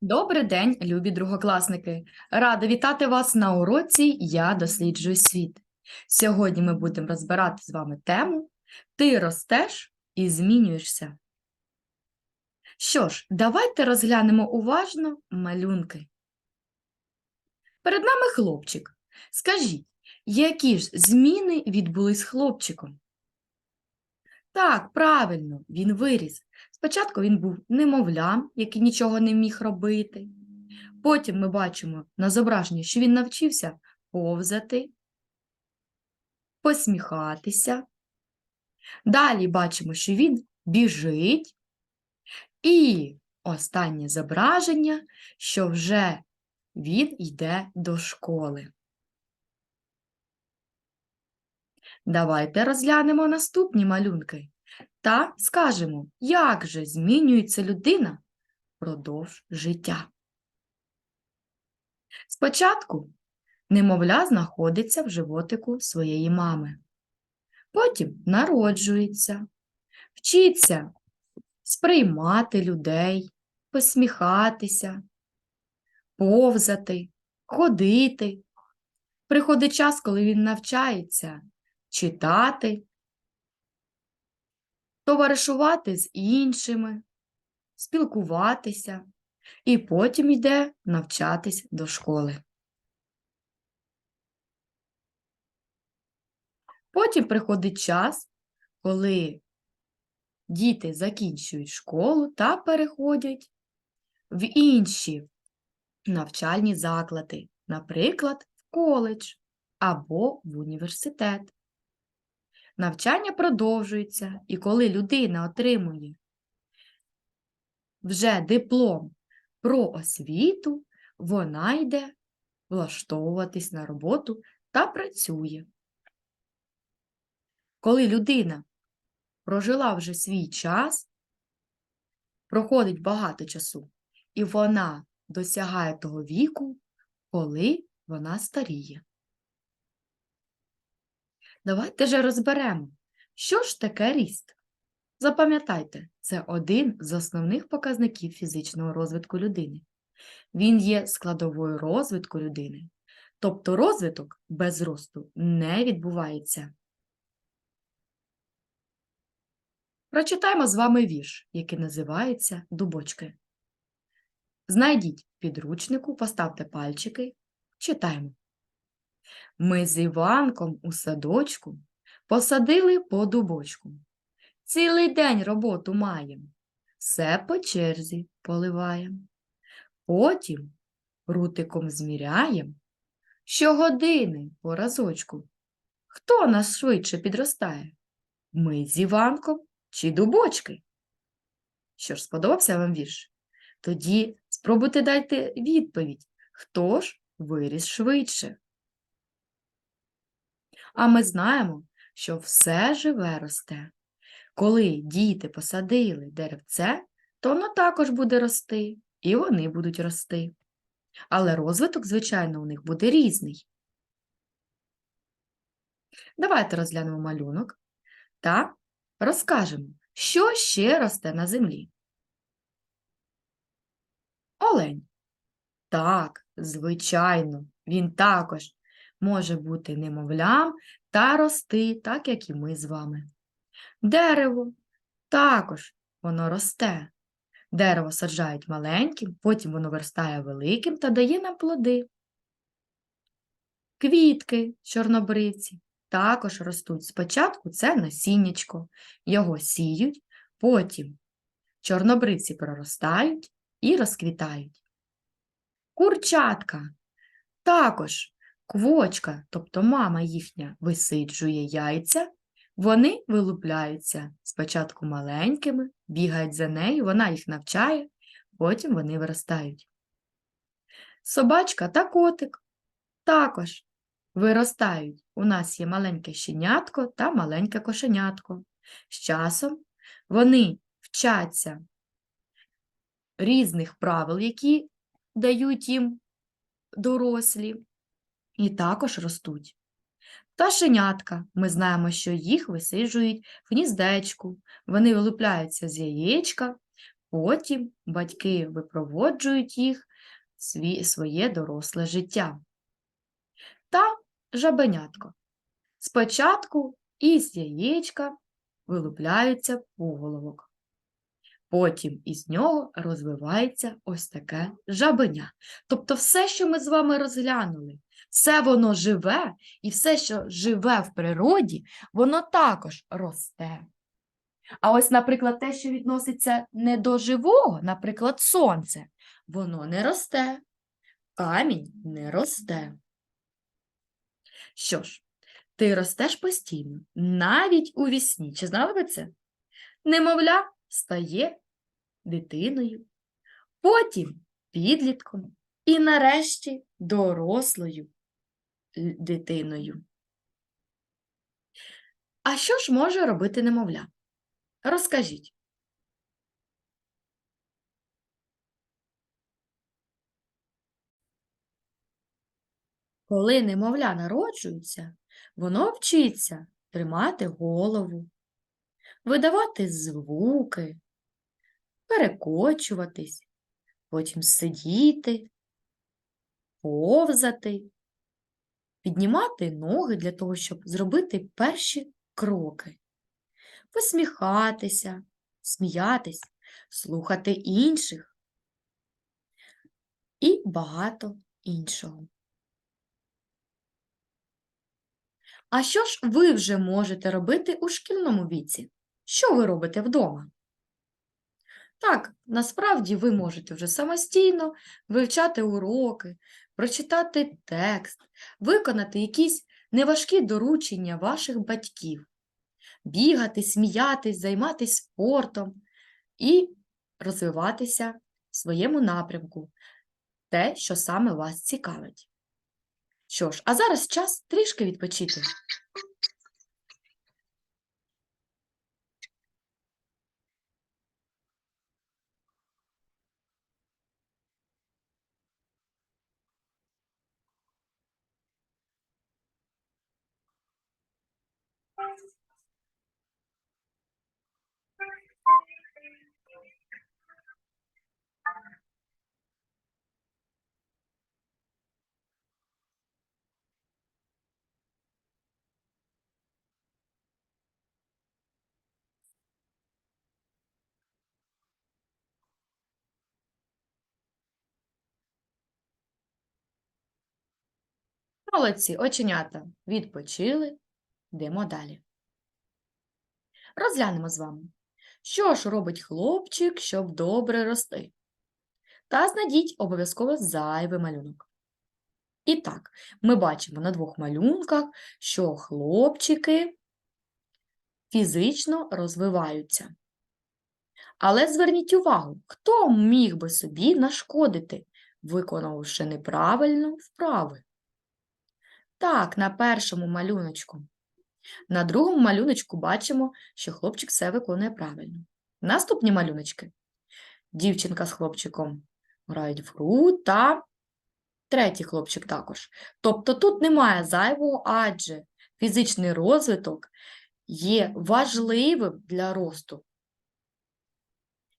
Добрий день, любі другокласники! Рада вітати вас на уроці Я досліджую світ. Сьогодні ми будемо розбирати з вами тему Ти ростеш і змінюєшся. Що ж, давайте розглянемо уважно малюнки. Перед нами хлопчик. Скажіть, які ж зміни відбулись хлопчиком? Так, правильно, він виріс. Спочатку він був немовлям, який нічого не міг робити. Потім ми бачимо на зображенні, що він навчився повзати, посміхатися. Далі бачимо, що він біжить. І останнє зображення, що вже він йде до школи. Давайте розглянемо наступні малюнки та скажемо, як же змінюється людина впродовж життя. Спочатку немовля знаходиться в животику своєї мами, потім народжується, вчиться сприймати людей, посміхатися, повзати, ходити. Приходить час, коли він навчається читати, товаришувати з іншими, спілкуватися, і потім йде навчатись до школи. Потім приходить час, коли діти закінчують школу та переходять в інші навчальні заклади, наприклад, в коледж або в університет. Навчання продовжується, і коли людина отримує вже диплом про освіту, вона йде влаштовуватись на роботу та працює. Коли людина прожила вже свій час, проходить багато часу, і вона досягає того віку, коли вона старіє. Давайте же розберемо, що ж таке ріст. Запам'ятайте, це один з основних показників фізичного розвитку людини. Він є складовою розвитку людини, тобто розвиток без росту не відбувається. Прочитаємо з вами вірш, який називається Дубочки. Знайдіть підручнику, поставте пальчики, читаємо. Ми з Іванком у садочку посадили по дубочку. Цілий день роботу маєм, все по черзі поливаєм. Потім рутиком зміряєм, щогодини по разочку. Хто нас швидше підростає? Ми з Іванком чи дубочки? Що ж, сподобався вам вірш? Тоді спробуйте дайте відповідь, хто ж виріс швидше. А ми знаємо, що все живе росте. Коли діти посадили деревце, то воно також буде рости, і вони будуть рости. Але розвиток, звичайно, у них буде різний. Давайте розглянемо малюнок та розкажемо, що ще росте на землі. Олень. Так, звичайно, він також може бути немовлям та рости, так як і ми з вами. Дерево також воно росте. Дерево саджають маленьким, потім воно виростає великим та дає нам плоди. Квітки чорнобривці також ростуть. Спочатку це насіннячко, його сіють, потім чорнобривці проростають і розквітають. Курчатка також квочка, тобто мама їхня, висиджує яйця, вони вилупляються спочатку маленькими, бігають за нею, вона їх навчає, потім вони виростають. Собачка та котик також виростають. У нас є маленьке щенятко та маленьке кошенятко. З часом вони вчаться різних правил, які дають їм дорослі, і також ростуть. Пташенятка, ми знаємо, що їх висиджують в гніздечку, вони вилупляються з яєчка, Потім батьки випроводжують їх сві- своє доросле життя. Та жабенятко. Спочатку із яєчка вилупляється поголовок. Потім із нього розвивається ось таке жабеня. Тобто все, що ми з вами розглянули, все воно живе, і все, що живе в природі, воно також росте. А ось, наприклад, те, що відноситься не до живого, наприклад, сонце, воно не росте, камінь не росте. Що ж, ти ростеш постійно, навіть у вісні. Чи знали ви це? Немовля стає дитиною, потім підлітком і нарешті дорослою дитиною. А що ж може робити немовля? Розкажіть. Коли немовля народжується, воно вчиться тримати голову, видавати звуки, перекочуватись, потім сидіти, повзати, піднімати ноги для того, щоб зробити перші кроки, посміхатися, сміятись, слухати інших і багато іншого. А що ж ви вже можете робити у шкільному віці? Що ви робите вдома? Так, насправді ви можете вже самостійно вивчати уроки, прочитати текст, виконати якісь неважкі доручення ваших батьків, бігати, сміятись, займатися спортом і розвиватися в своєму напрямку, те, що саме вас цікавить. Що ж, а зараз час трішки відпочити. Молодці, оченята, відпочили, йдемо далі. Розглянемо з вами, що ж робить хлопчик, щоб добре рости. Та знайдіть обов'язково зайвий малюнок. І так, ми бачимо на двох малюнках, що хлопчики фізично розвиваються. Але зверніть увагу, хто міг би собі нашкодити, виконавши неправильно вправи? Так, на першому малюночку. На другому малюночку бачимо, що хлопчик все виконує правильно. Наступні малюночки. Дівчинка з хлопчиком грають в гру та третій хлопчик також. Тобто тут немає зайвого, адже фізичний розвиток є важливим для росту.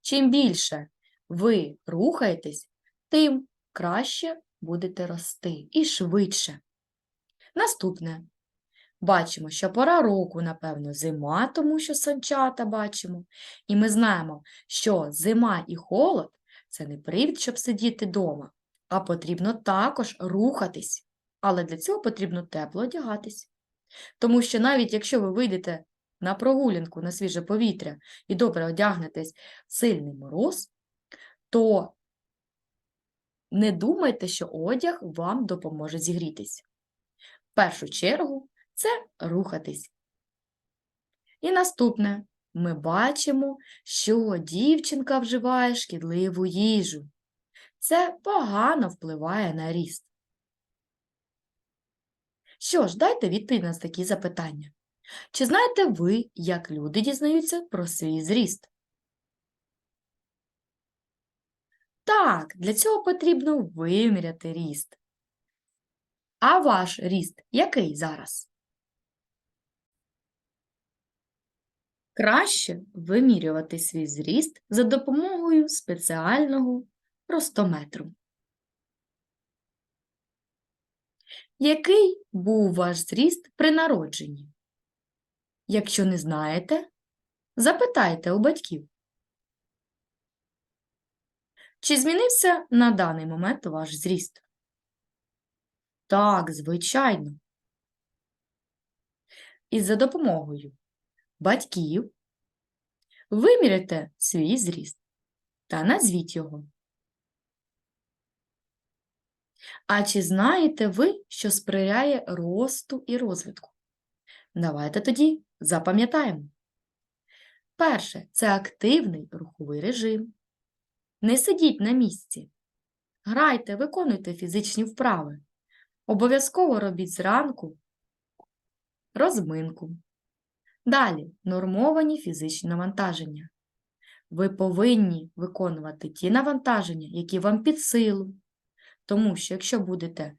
Чим більше ви рухаєтесь, тим краще будете рости і швидше. Наступне. Бачимо, що пора року, напевно, зима, тому що санчата бачимо. І ми знаємо, що зима і холод – це не привід, щоб сидіти вдома, а потрібно також рухатись. Але для цього потрібно тепло одягатись. Тому що навіть якщо ви вийдете на прогулянку на свіже повітря і добре одягнетесь в сильний мороз, то не думайте, що одяг вам допоможе зігрітись. В першу чергу це рухатись. І наступне. Ми бачимо, що дівчинка вживає шкідливу їжу. Це погано впливає на ріст. Що ж, дайте відповідь на такі запитання. Чи знаєте ви, як люди дізнаються про свій зріст? Так, для цього потрібно виміряти ріст. А ваш ріст який зараз? Краще вимірювати свій зріст за допомогою спеціального простометру. Який був ваш зріст при народженні? Якщо не знаєте, запитайте у батьків. Чи змінився на даний момент ваш зріст? Так, звичайно. І за допомогою батьків виміряйте свій зріст та назвіть його. А чи знаєте ви, що сприяє росту і розвитку? Давайте тоді запам'ятаємо. Перше це активний руховий режим. Не сидіть на місці. Грайте, виконуйте фізичні вправи. Обов'язково робіть зранку розминку. Далі нормовані фізичні навантаження. Ви повинні виконувати ті навантаження, які вам під силу. Тому що якщо будете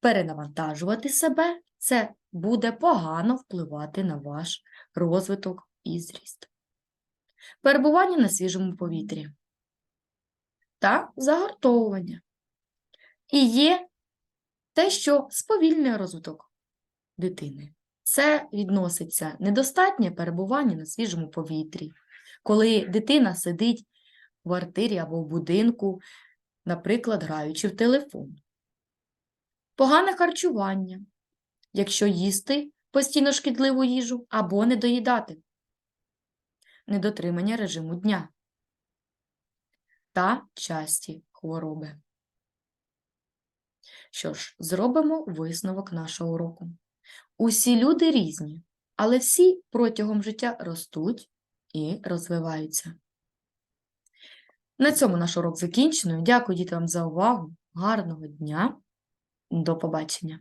перенавантажувати себе, це буде погано впливати на ваш розвиток і зріст. Перебування на свіжому повітрі та загартовування. І є те, що сповільнює розвиток дитини. Це відноситься недостатнє перебування на свіжому повітрі, коли дитина сидить в квартирі або в будинку, наприклад, граючи в телефон. Погане харчування, якщо їсти постійно шкідливу їжу або не доїдати, недотримання режиму дня та часті хвороби. Що ж, зробимо висновок нашого уроку. Усі люди різні, але всі протягом життя ростуть і розвиваються. На цьому наш урок закінчено. Дякую дітям за увагу. Гарного дня. До побачення!